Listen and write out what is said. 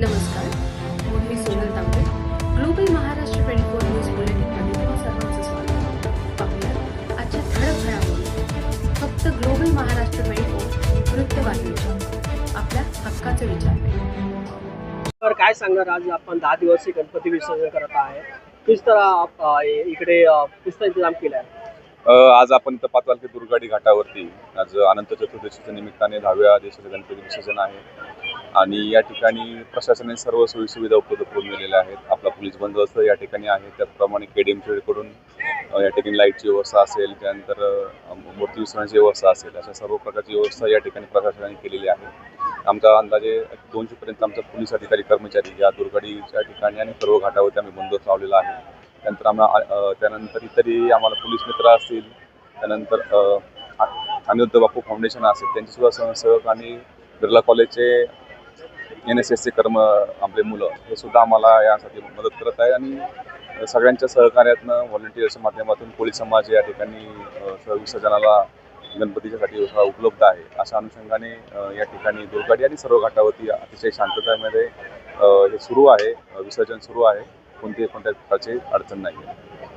नमस्कार मी Sonal Tambe global Maharashtra twenty four news बुलेटिनमध्ये तुम्हा सर्वांचं स्वागत. पाहूया आजच्या ठळक घडामोडी फक्त ग्लोबल महाराष्ट्र ट्वेंटी फोर वृत्तवाहिनीच्या आपल्या हक्काचे विचार. तर काय सांगणार आज आपण दहा दिवस गणपती विसर्जन करत आहे. किस तरह आप अ, इकडे इंतजाम केला आहे अ, आज आपण इथं पाचवालकी दुर्गाडी घाटावरती आज अनंत चतुर्दशीच्या निमित्ताने दहाव्या दिवसाचं गणपती विसर्जन आहे. आणि या ठिकाणी प्रशासनाने सर्व सोयीसुविधा उपलब्ध करून दिलेल्या आहेत. आपला पोलीस बंदोबस्त या ठिकाणी आहे. त्याचप्रमाणे के डी एमकडून या ठिकाणी लाईटची व्यवस्था असेल त्यानंतर मूर्ती विसर्जनाची व्यवस्था असेल अशा सर्व प्रकारची व्यवस्था या ठिकाणी प्रशासनाने केलेली आहे. आमचा अंदाजे दोनशेपर्यंत आमचा पोलीस अधिकारी कर्मचारी या दुर्गाडीच्या ठिकाणी आणि सर्व घाटावरती आम्ही बंदोबस्त लावलेला आहे. त्यानंतर आम्हाला त्यानंतर इतरही आम्हाला पोलीस मित्र असतील त्यानंतर अनिरुद्ध बापू फाउंडेशन असेल त्यांचीसुद्धा सुद्धा स्वयंसेवक आणि बिर्ला कॉलेजचे एन एस एसचे कर्म आपले मुलं हे सुद्धा आम्हाला यासाठी मदत करत आहे आणि सगळ्यांच्या सहकार्यातनं व्हॉलेंटिअर्सच्या माध्यमातून कोळी समाज या ठिकाणी अ, विसर्जनाला गणपतीच्यासाठी उपलब्ध आहे. अशा अनुषंगाने या ठिकाणी दुर्गाडी आणि सर्व घाटावरती अतिशय शांततेमध्ये हे सुरू आहे. विसर्जन सुरू आहे. कोणतीही कोणत्याही प्रकारची अडचण नाही आहे